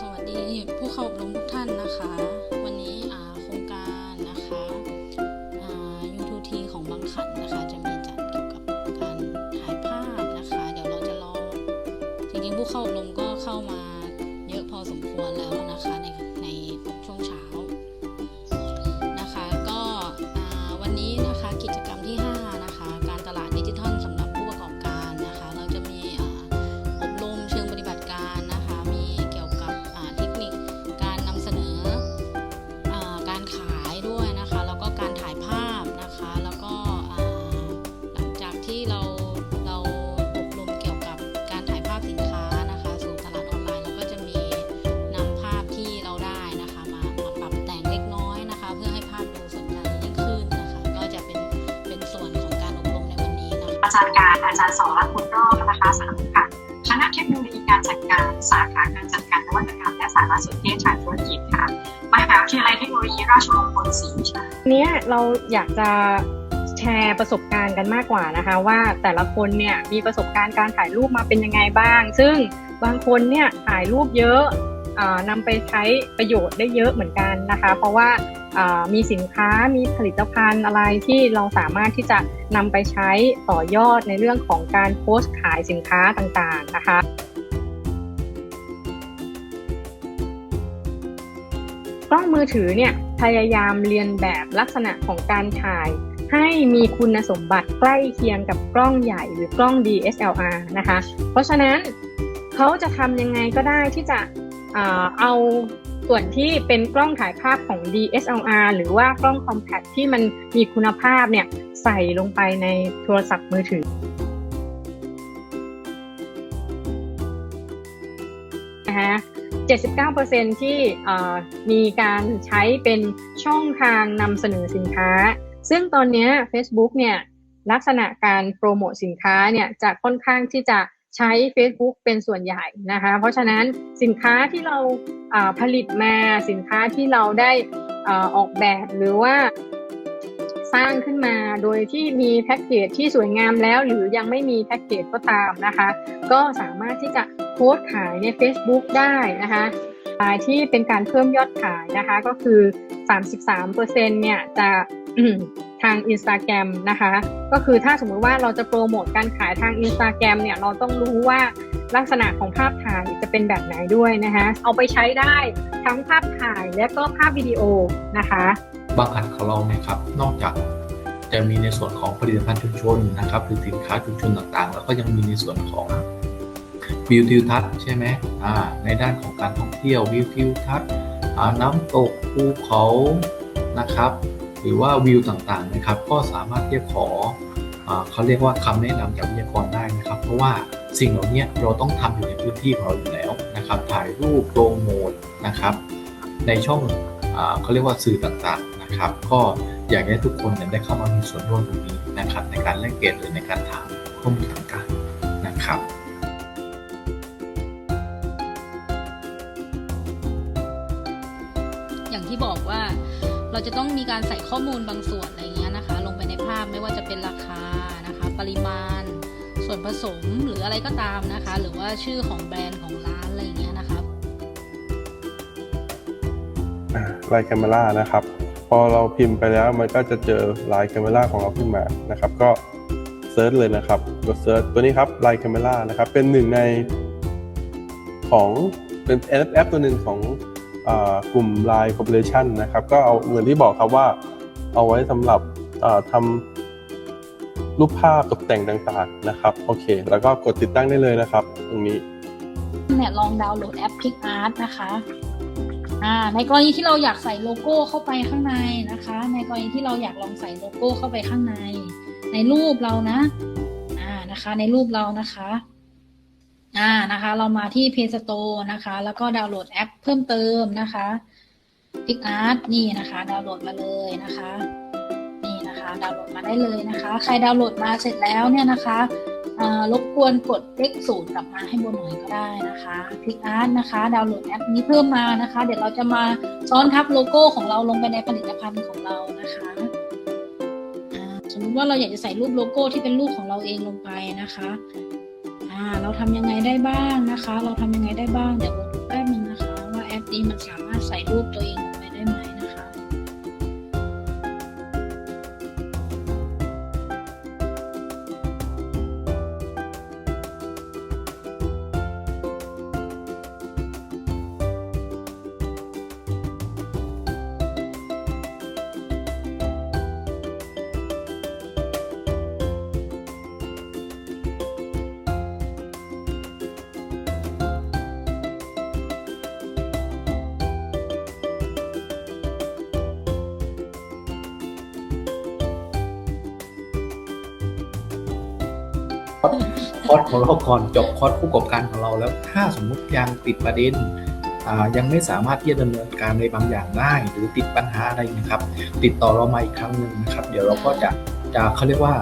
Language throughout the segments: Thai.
สวัสดีผู้เข้าอบรมทุกท่านนะคะ วันนี้โครงการนะคะอ่า U2T ของบางขันนะคะ จะมีจัดเกี่ยวกับการถ่ายภาพนะคะ เดี๋ยวเราจะรอจริงๆผู้เข้าอบรมก็เข้ามาเยอะพอสมควรแล้ว อาจารย์การอาจารย์สอนรักคุณรอบนะคะสาขาค่ะคณะเทคโนโลยีการจัดการสาขาการจัดการนวัตกรรมและสารสนเทศทางธุรกิจค่ะมหาวิทยาลัยเทคโนโลยีราชมงคลศรีวิชัยเนี้ยเราอยากจะแชร์ประสบการณ์กันมากกว่านะคะ ว่าแต่ละคนเนี่ยมีประสบการณ์การถ่ายรูปมาเป็นยังไงบ้าง ซึ่งบางคนเนี่ยถ่ายรูปเยอะ นำไปใช้ประโยชน์ได้เยอะเหมือนกันนะคะ เพราะว่ามีสินค้ามีผลิตภัณฑ์อะไรที่เราสามารถที่จะนำไปใช้ต่อยอดในเรื่องของการโพสต์ขายสินค้าต่างๆนะคะกล้องมือถือเนี่ยพยายามเรียนแบบลักษณะของการถ่าย ให้มีคุณสมบัติใกล้เคียงกับกล้องใหญ่หรือกล้อง DSLR นะคะ เพราะฉะนั้นเขาจะทำยังไงก็ได้ที่จะ เอาส่วนที่เป็นกล้องถ่ายภาพของ DSLR หรือว่ากล้อง compact ที่มันมีคุณภาพเนี่ยใส่ลงไปในโทรศัพท์มือถือนะคะ79%ที่มีการใช้เป็นช่องทางนำเสนอสินค้า ซึ่งตอนนี้ Facebook เนี่ยลักษณะการโปรโมทสินค้าเนี่ยจะค่อนข้างที่จะ ใช้ Facebook เป็นส่วนใหญ่นะคะ เพราะฉะนั้นสินค้าที่เราผลิตมาสินค้าที่เราได้ออกแบบหรือว่าสร้างขึ้นมาโดยที่มีแพ็กเกจที่สวยงามแล้ว หรือยังไม่มีแพ็กเกจก็ตามนะคะ ก็สามารถที่จะโพสต์ขายใน Facebook ได้นะคะ ที่เป็นการเพิ่มยอดขายนะคะก็คือ 33%เนี่ยจะทาง Instagram นะคะ ก็คือถ้าสมมติว่าเราจะโปรโมทการขายทาง Instagram เนี่ยเราต้องรู้ว่าลักษณะของภาพถ่ายจะเป็นแบบไหนด้วยนะคะเอาไปใช้ได้ทั้งภาพถ่ายและก็ภาพวิดีโอนะคะบางอันของเราเนี่ยครับนอกจากจะมีในส่วนของผลิตภัณฑ์ชุมชนนะครับหรือสินค้าชุมชนต่างๆ แล้วก็ยังมีในส่วนของ วิวทิวทัศน์ใช่ไหมในด้านของการท่องเที่ยววิวทิวทัศน์น้ำตกภูเขานะครับ หรือว่าวิวต่างๆนะครับ ก็สามารถที่จะขออเขาเรียกว่าคำแนะนำจากวิทยากรได้นะครับ เพราะว่าสิ่งเหล่านี้เราต้องทำอยู่ในพื้นที่ของเราอยู่แล้วนะครับ ถ่ายรูปโปรโมทนะครับ ในช่องอเขาเรียกว่าสื่อต่างๆนะครับ ก็อยากให้ทุกคนเนี่ยได้เข้ามามีส่วนร่วมตรงนี้นะครับ ในการแลกเปลี่ยนหรือในการถามข้อมูลต่างๆนะครับ เราจะต้องมีการใส่ข้อมูลบางส่วนอะไรเงี้ยนะคะ ลงไปในภาพไม่ว่าจะเป็นราคานะคะ ปริมาณ ส่วนผสมหรืออะไรก็ตามนะคะ หรือว่าชื่อของแบรนด์ของร้านอะไรเงี้ยนะคะไลน์แคมเมรานะครับ พอเราพิมพ์ไปแล้วมันก็จะเจอไลน์แคมเมราของเราขึ้นมานะครับ ก็เซิร์ชเลยนะครับกดเซิร์ชตัวนี้ครับไลน์แคมเมรานะครับ เป็นหนึ่งในของเป็นแอปแอปตัวหนึ่งของ กลุ่ม Line Corporation นะครับ ก็เอาเหมือนที่บอกครับว่าเอาไว้สำหรับอ่าทำรูปภาพตกแต่งต่างๆนะครับ โอเค แล้วก็กดติดตั้งได้เลยนะครับ ตรงนี้เนี่ยลองดาวน์โหลดแอป PicArt นะคะในกรณีที่เราอยากใส่โลโก้เข้าไปข้างในนะคะ ในกรณีที่เราอยากลองใส่โลโก้เข้าไปข้างใน ในรูปเรานะ อ่านะคะ ในรูปเรานะคะ อ่านะคะ เรามาที่ Play Store นะคะ แล้วก็ดาวน์โหลดแอปเพิ่มเติมนะคะ PicArt นี่นะคะ ดาวน์โหลดมาเลยนะคะ นี่นะคะ ดาวน์โหลดมาได้เลยนะคะ ใครดาวน์โหลดมาเสร็จแล้วเนี่ยนะคะรบกวนกดเลขศูนย์กลับมาให้บนหน่อยก็ได้นะคะคลิกอาร์ตนะคะ ดาวน์โหลดแอปนี้เพิ่มมานะคะ เดี๋ยวเราจะมาซ้อนทับโลโก้ของเราลงไปในผลิตภัณฑ์ของเรานะคะสมมติว่าเราอยากจะใส่รูปโลโก้ที่เป็นรูปของเราเองลงไปนะคะ อ่าเราทำยังไงได้บ้างนะคะ เราทำยังไงได้บ้างเดี๋ยวดูแป๊บนึงนะคะ ว่าแอปดีมันสามารถใส่รูปตัวเอง คอร์สของเราก่อนจบคอร์สผู้ประกอบการของเราแล้ว ถ้าสมมุติยังติดประเด็นอ่ายังไม่สามารถที่จะดำเนินการในบางอย่างได้ หรือติดปัญหาอะไรนะครับ ติดต่อเรามาอีกครั้งหนึ่งนะครับ เดี๋ยวเราก็จะจะเขาเรียกว่า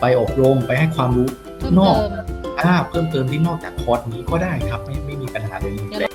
ไปอบรมไปให้ความรู้เพิ่มนอกเติมอ่าเพิ่มเติมที่นอกจากคอร์สนี้ก็ได้ครับ ไม่ไม่มีปัญหาเลยเดี๋ยวเรา